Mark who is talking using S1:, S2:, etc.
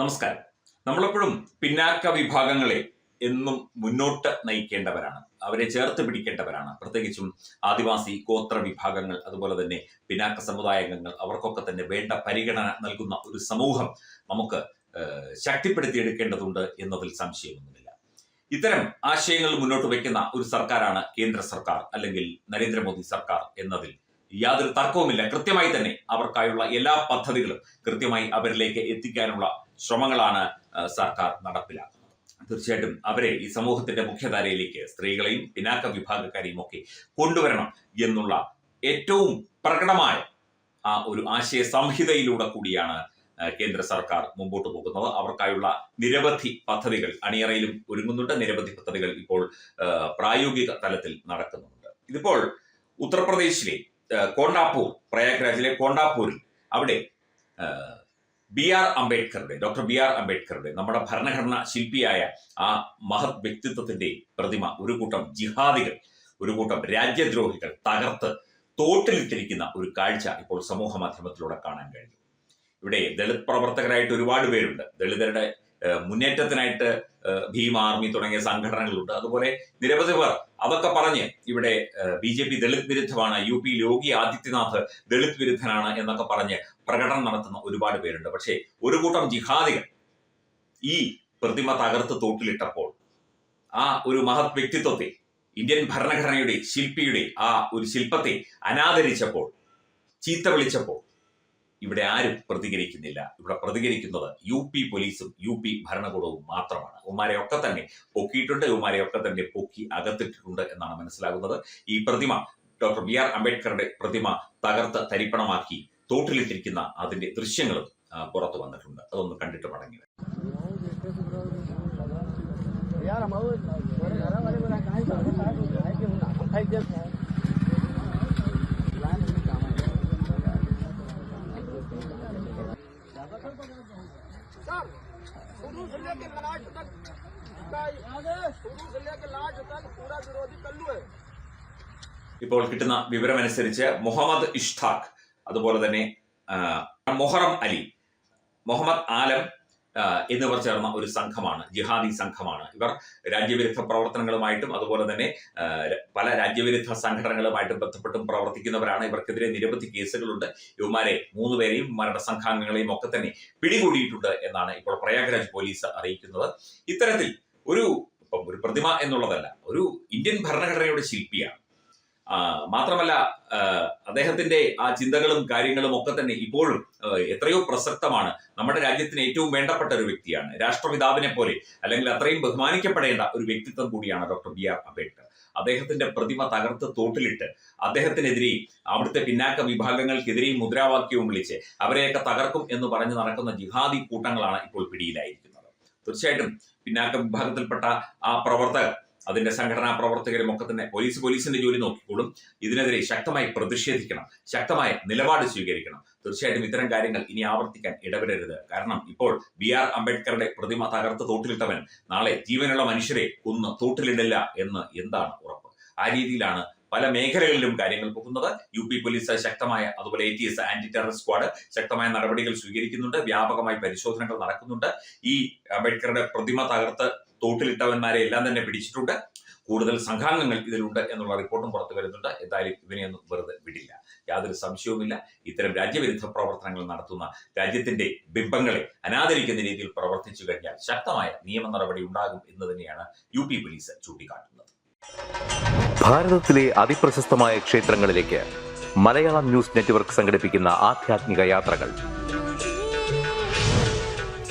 S1: നമസ്കാരം. നമ്മളെപ്പോഴും പിന്നാക്ക വിഭാഗങ്ങളെ എന്നും മുന്നോട്ട് നയിക്കേണ്ടവരാണ്. അവരെ ചേർത്ത് പിടിക്കേണ്ടവരാണ്. പ്രത്യേകിച്ചും ആദിവാസി ഗോത്ര വിഭാഗങ്ങൾ അതുപോലെ തന്നെ പിന്നാക്ക സമുദായങ്ങൾ അവർക്കൊക്കെ തന്നെ വേണ്ട പരിഗണന നൽകുന്ന ഒരു സമൂഹം നമുക്ക് ശക്തിപ്പെടുത്തിയെടുക്കേണ്ടതുണ്ട് എന്നതിൽ സംശയമൊന്നുമില്ല. ഇത്തരം ആശയങ്ങൾ മുന്നോട്ട് വയ്ക്കുന്ന ഒരു സർക്കാരാണ് കേന്ദ്ര സർക്കാർ അല്ലെങ്കിൽ നരേന്ദ്രമോദി സർക്കാർ എന്നതിൽ യാതൊരു തർക്കവുമില്ല. കൃത്യമായി തന്നെ അവർക്കായുള്ള എല്ലാ പദ്ധതികളും കൃത്യമായി അവരിലേക്ക് എത്തിക്കാനുള്ള ശ്രമങ്ങളാണ് സർക്കാർ നടപ്പിലാക്കുന്നത്. തീർച്ചയായിട്ടും അവരെ ഈ സമൂഹത്തിന്റെ മുഖ്യധാരയിലേക്ക് സ്ത്രീകളെയും പിന്നാക്ക വിഭാഗക്കാരെയും ഒക്കെ കൊണ്ടുവരണം എന്നുള്ള ഏറ്റവും പ്രകടമായ ആ ഒരു ആശയ സംഹിതയിലൂടെ കൂടിയാണ് കേന്ദ്ര സർക്കാർ മുമ്പോട്ട് പോകുന്നത്. അവർക്കായുള്ള നിരവധി പദ്ധതികൾ അണിയറയിലും ഒരുങ്ങുന്നുണ്ട്. നിരവധി പദ്ധതികൾ ഇപ്പോൾ പ്രായോഗിക തലത്തിൽ നടക്കുന്നുണ്ട്. ഇതിപ്പോൾ ഉത്തർപ്രദേശിലെ ആ, കോണ്ടാപൂർ പ്രയാഗ്രാജിലെ കോണ്ടാപ്പൂരിൽ. അവിടെ ബി ആർ അംബേദ്കറുടെ ഡോക്ടർ ബി ആർ അംബേദ്കറുടെ നമ്മുടെ ഭരണഘടനാ ശില്പിയായ ആ മഹത് വ്യക്തിത്വത്തിന്റെ പ്രതിമ ഒരു കൂട്ടം ജിഹാദികൾ ഒരു കൂട്ടം രാജ്യദ്രോഹികൾ തകർത്ത് തോട്ടിലിട്ടിരിക്കുന്ന ഒരു കാഴ്ച ഇപ്പോൾ സമൂഹ മാധ്യമത്തിലൂടെ കാണാൻ കഴിഞ്ഞു. ഇവിടെ ദളിത് പ്രവർത്തകരായിട്ട് ഒരുപാട് പേരുണ്ട്. ദളിതരുടെ മുന്നേറ്റത്തിനായിട്ട് ഭീം ആർമി തുടങ്ങിയ സംഘടനകളുണ്ട്. അതുപോലെ നിരവധി പേർ അതൊക്കെ പറഞ്ഞ് ഇവിടെ ബി ജെ പി ദളിത് വിരുദ്ധമാണ് യു പി യോഗി ആദിത്യനാഥ് ദളിത് വിരുദ്ധനാണ് എന്നൊക്കെ പറഞ്ഞ് പ്രകടനം നടത്തുന്ന ഒരുപാട് പേരുണ്ട്. പക്ഷേ ഒരു കൂട്ടം ജിഹാദികൾ ഈ പ്രതിമ തകർത്ത് തോട്ടിലിട്ടപ്പോൾ ആ ഒരു മഹത് വ്യക്തിത്വത്തെ ഇന്ത്യൻ ഭരണഘടനയുടെ ശില്പിയുടെ ആ ഒരു ശില്പത്തെ അനാദരിച്ചപ്പോൾ ചീത്ത വിളിച്ചപ്പോൾ ഇവിടെ ആരും പ്രതികരിക്കുന്നില്ല ഇവിടെ പ്രതികരിക്കുന്നത് യു പി പോലീസും യു പി ഭരണകൂടവും മാത്രമാണ് ഉമാരെ ഒക്കെ തന്നെ പൊക്കിയിട്ടുണ്ട് ഉമാരെ ഒക്കെ തന്നെ പൊക്കി അകത്തിട്ടിട്ടുണ്ട് എന്നാണ് മനസ്സിലാകുന്നത് ഈ പ്രതിമ ഡോക്ടർ ബി ആർ അംബേദ്കറുടെ പ്രതിമ തകർത്ത് തരിപ്പണമാക്കി തോട്ടിലിട്ടിരിക്കുന്ന അതിന്റെ ദൃശ്യങ്ങളും ആ, പുറത്തു വന്നിട്ടുണ്ട് അതൊന്ന് കണ്ടിട്ട് മടങ്ങി വരാം.
S2: यार हम लेके लास्ट तक शुरू से लेके लास्ट तक पूरा विरोधी कल्लू है
S1: ഇപ്പോൾ കിട്ടുന്ന വിവരമനുസരിച്ച് മുഹമ്മദ് ഇഷ്താഖ് അതുപോലെ തന്നെ ആ, മൊഹറം അലി മുഹമ്മദ് ആലം ആ, എന്നിവർ ചേർന്ന ഒരു സംഘമാണ് ജിഹാദി സംഘമാണ്. ഇവർ രാജ്യവിരുദ്ധ പ്രവർത്തനങ്ങളുമായിട്ടും അതുപോലെ തന്നെ പല രാജ്യവിരുദ്ധ സംഘടനകളുമായിട്ടും ബന്ധപ്പെട്ടും പ്രവർത്തിക്കുന്നവരാണ്. ഇവർക്കെതിരെ നിരവധി കേസുകളുണ്ട്. ഇവന്മാരെ മൂന്നുപേരെയും ഇവന്മാരുടെ സംഘാംഗങ്ങളെയും ഒക്കെ തന്നെ പിടികൂടിയിട്ടുണ്ട് എന്നാണ് ഇപ്പോൾ പ്രയാഗ്രാജ് പോലീസ് അറിയിക്കുന്നത്. ഇത്തരത്തിൽ ഒരു ഇപ്പം ഒരു പ്രതിമ എന്നുള്ളതല്ല ഒരു ഇന്ത്യൻ ഭരണഘടനയുടെ ശില്പിയാണ്. മാത്രമല്ല അദ്ദേഹത്തിന്റെ ആ ചിന്തകളും കാര്യങ്ങളും ഒക്കെ തന്നെ ഇപ്പോഴും എത്രയോ പ്രസക്തമാണ്. നമ്മുടെ രാജ്യത്തിന് ഏറ്റവും വേണ്ടപ്പെട്ട ഒരു വ്യക്തിയാണ്. രാഷ്ട്രപിതാവിനെ പോലെ അല്ലെങ്കിൽ അത്രയും ബഹുമാനിക്കപ്പെടേണ്ട ഒരു വ്യക്തിത്വം കൂടിയാണ് ഡോക്ടർ ബി ആർ അംബേദ്കർ. അദ്ദേഹത്തിന്റെ പ്രതിമ തകർത്ത് തോട്ടിലിട്ട് അദ്ദേഹത്തിനെതിരെ അവിടുത്തെ പിന്നാക്ക വിഭാഗങ്ങൾക്കെതിരെയും മുദ്രാവാക്യവും വിളിച്ച് അവരെയൊക്കെ തകർക്കും എന്ന് പറഞ്ഞ് നടക്കുന്ന ജിഹാദി കൂട്ടങ്ങളാണ് ഇപ്പോൾ പിടിയിലായിരിക്കുന്നത്. തീർച്ചയായിട്ടും പിന്നാക്ക വിഭാഗത്തിൽപ്പെട്ട ആ പ്രവർത്തകർ അതിന്റെ സംഘടനാ പ്രവർത്തകരും ഒക്കെ തന്നെ പോലീസ് പോലീസിന്റെ ജോലി നോക്കിക്കോളും. ഇതിനെതിരെ ശക്തമായി പ്രതിഷേധിക്കണം. ശക്തമായ നിലപാട് സ്വീകരിക്കണം. തീർച്ചയായിട്ടും ഇത്തരം കാര്യങ്ങൾ ഇനി ആവർത്തിക്കാൻ ഇടപെടരുത് കാരണം ഇപ്പോൾ ബി ആർ അംബേദ്കറുടെ പ്രതിമ തകർത്ത് തോട്ടിലിട്ടവൻ നാളെ ജീവനുള്ള മനുഷ്യരെ ഒന്ന് തോട്ടിലിടില്ല എന്ന് എന്താണ് ഉറപ്പ്? ആ രീതിയിലാണ് പല മേഖലകളിലും കാര്യങ്ങൾ പോകുന്നത്. യു പി പോലീസ് ശക്തമായ അതുപോലെ A T S anti terror squad ശക്തമായ നടപടികൾ സ്വീകരിക്കുന്നുണ്ട്. വ്യാപകമായി പരിശോധനകൾ നടക്കുന്നുണ്ട്. ഈ അംബേദ്കറുടെ പ്രതിമ തകർത്ത് തോട്ടിലിട്ടവന്മാരെ എല്ലാം തന്നെ പിടിച്ചിട്ടുണ്ട്. കൂടുതൽ സംഘാംഗങ്ങൾ ഇതിലുണ്ട് എന്നുള്ള റിപ്പോർട്ടും പുറത്തു വരുന്നുണ്ട്. എന്തായാലും ഇവനെയൊന്നും വെറുതെ വിടില്ല. യാതൊരു സംശയവുമില്ല. ഇത്തരം രാജ്യവിരുദ്ധ പ്രവർത്തനങ്ങൾ നടത്തുന്ന രാജ്യത്തിന്റെ ബിംബങ്ങളെ അനാദരിക്കുന്ന രീതിയിൽ പ്രവർത്തിച്ചു കഴിഞ്ഞാൽ ശക്തമായ നിയമ നടപടി ഉണ്ടാകും എന്ന് തന്നെയാണ് യു പി പോലീസ് ചൂണ്ടിക്കാട്ടുന്നത്.
S3: ഭാരതത്തിലെ അതിപ്രശസ്തമായ ക്ഷേത്രങ്ങളിലേക്ക് മലയാളം ന്യൂസ് നെറ്റ്വർക്ക് സംഘടിപ്പിക്കുന്ന ആധ്യാത്മിക യാത്രകൾ.